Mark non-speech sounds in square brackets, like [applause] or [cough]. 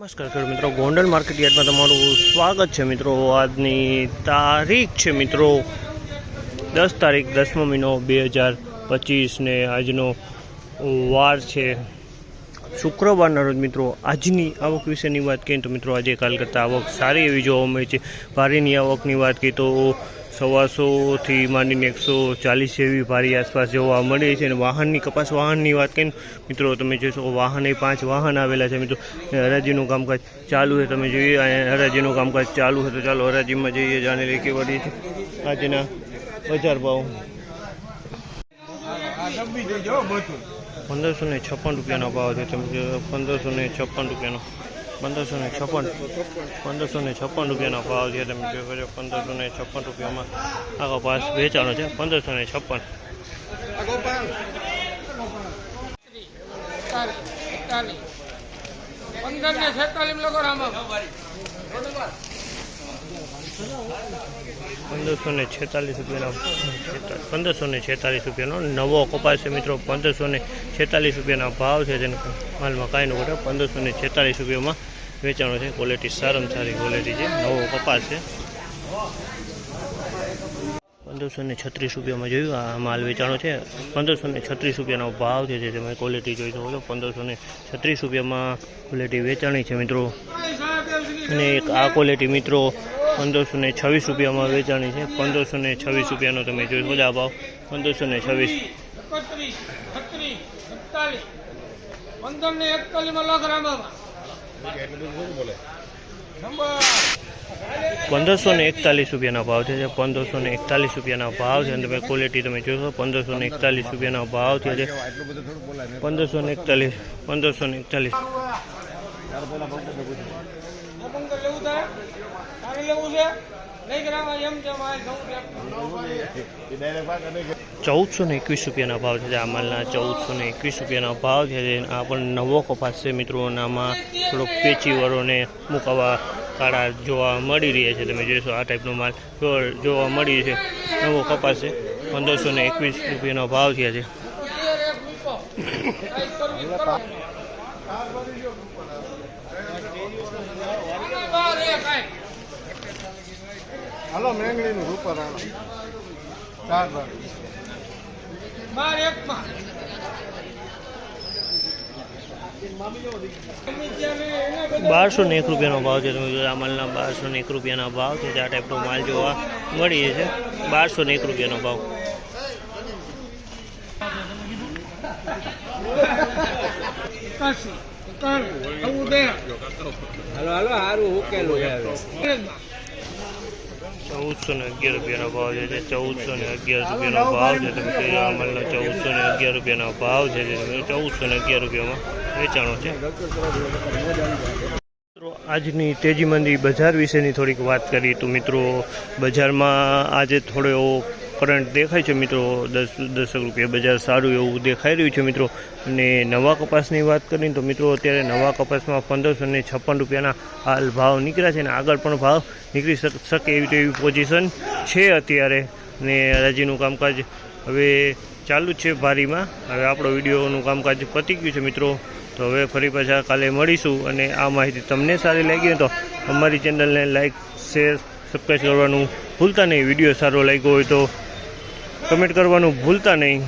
નમસ્કાર ખેડૂત મિત્રો, ગોંડલ માર્કેટ યાર્ડમાં તમારું સ્વાગત છે મિત્રો. આજની તારીખ છે મિત્રો, દસ તારીખ દસમો મહિનો બે હજાર પચીસને આજનો વાર છે. શુક્રવારના રોજ મિત્રો, આજની આવક વિશેની વાત કરીએ તો મિત્રો, આજે કાલ કરતાં આવક સારી એવી જોવા મળે છે. ભારીની આવકની વાત કરીએ તો સવાસોથી માંડીને એકસો ચાલીસ જેવી ભારી આસપાસ જોવા મળે છે અને વાહનની કપાસ વાહનની વાત કરીએ મિત્રો, તમે જોશો, વાહન એ પાંચ વાહન આવેલા છે, મિત્રો. હરાજીનું કામકાજ ચાલુ છે, તમે જોઈએ હરાજીનું કામકાજ ચાલુ છે, તો ચાલો હરાજીમાં જઈએ, જાણી લઈએ કેવા રહી છે આજના બજાર ભાવ. પંદરસો ને છપ્પન રૂપિયાનો ભાવ છે, તમે પંદરસો ને છપ્પન રૂપિયાનો. પંદરસો ને છપ્પન. પંદરસો ને છપ્પન રૂપિયાનો ભાવ છે, તમે જો છો, પંદરસો ને છપ્પન રૂપિયામાં આખો પાસ વેચાણો છે, પંદરસો ને છપ્પન. પંદર છેતાલીસ પંદરસો ને છેતાલીસ રૂપિયાનો પંદરસો છેતાલીસ રૂપિયાનો નવો કપાસ છે મિત્રો, પંદરસો ને છેતાલીસ રૂપિયાના ભાવ છે, જેને હાલમાં કાંઈ ન ઘટે પંદરસો ને છેતાલીસ રૂપિયામાં વેચાણો છે ક્વોલિટી સારામાં સારી ક્વોલિટી છે, નવો કપાસ છે. પંદરસો ને છત્રીસ રૂપિયામાં જોયું, આ માલ વેચાણો છે. પંદરસો ને છત્રીસ રૂપિયાનો ભાવ છે તમે ક્વોલિટી જોઈ શકો છો. પંદરસો ને છત્રીસ રૂપિયામાં ક્વોલિટી વેચાણી છે, મિત્રો. અને એક આ ક્વોલિટી મિત્રો પંદરસો ને છવ્વીસ રૂપિયામાં વેચાણી છે. પંદરસો ને છવ્વીસ રૂપિયાનો તમે જોઈ શકો આ ભાવ. પંદરસો ને છવ્વીસ. પંદર ને એકતાલીસમાં લાખ રામામાં પંદરસો ને એકતાલીસ રૂપિયાના ભાવ છે. પંદરસો ને એકતાલીસ રૂપિયાના ભાવ છે. અને તમે ક્વોલિટી તમે જોશો, પંદરસો ને એકતાલીસ રૂપિયાના ભાવ છે. જે પંદરસો ને એકતાલીસ, પંદરસો ને એકતાલીસ. લેવું છે ચૌદસો ને એકવીસ રૂપિયાના ભાવ છે. આ માલના ચૌદસો ને એકવીસ રૂપિયાના ભાવ છે. આ પણ નવો કપાસ છે મિત્રો. અને આમાં થોડોક પેચીવરોને મુકાવા કાળા જોવા મળી રહ્યા છે. તમે જોઈશો આ ટાઈપનો માલ જોવા મળી છે. નવો કપાસ છે. પંદરસો ને એકવીસ રૂપિયાનો ભાવ થયા છે એક [coughs] મૂકો કાંઈ કરવી કરો બાર એક કાંઈ હાલો મેંગણીનું રૂપર હાલો ચાર બાર એક માં. બારસો ને એક રૂપિયાનો ભાવ છે તમે જોશો આ માલના બારસો ને એક રૂપિયાના ભાવ છે આ ટાઈપનો માલ જોવા મળી છે બારસો ને એક રૂપિયાનો ભાવ. હાલો હાલો સારું ઉકેલું ચૌદસો ને અગિયાર રૂપિયાનો ભાવ છે જે ચૌદસો ને અગિયાર રૂપિયાનો ભાવ છે. તમે જોઈ આ માલનો ચૌદસો ને અગિયાર રૂપિયાનો ભાવ છે જે તમે ચૌદસો ને અગિયાર રૂપિયામાં વેચાણો છે. મિત્રો આજની તેજી મંદી બજાર વિશેની થોડીક વાત કરીએ તો મિત્રો બજારમાં આજે થોડો એવો કરંટ દેખાય છે મિત્રો, દસ દર્શક રૂપિયા બજાર સારું એવું દેખાઈ રહ્યું છે મિત્રો. અને નવા કપાસની વાત કરીએ તો મિત્રો, અત્યારે નવા કપાસમાં પંદરસો ને છપ્પન રૂપિયાના હાલ ભાવ નીકળ્યા છે અને આગળ પણ ભાવ નીકળી શક- એવી તેવી પોઝિશન છે અત્યારે. ને હરાજીનું કામકાજ હવે ચાલુ છે ભારીમાં. હવે આપણો વિડીયોનું કામકાજ પતી ગયું છે મિત્રો. તો હવે ફરી પાછા કાલે મળીશું અને આ માહિતી તમને સારી લાગી તો અમારી ચેનલને લાઇક શેર સબસ્ક્રાઈબ કરવાનું ભૂલતા નહીં. વીડિયો સારો લાગ્યો હોય તો કમેન્ટ કરવાનું ભૂલતા નહીં.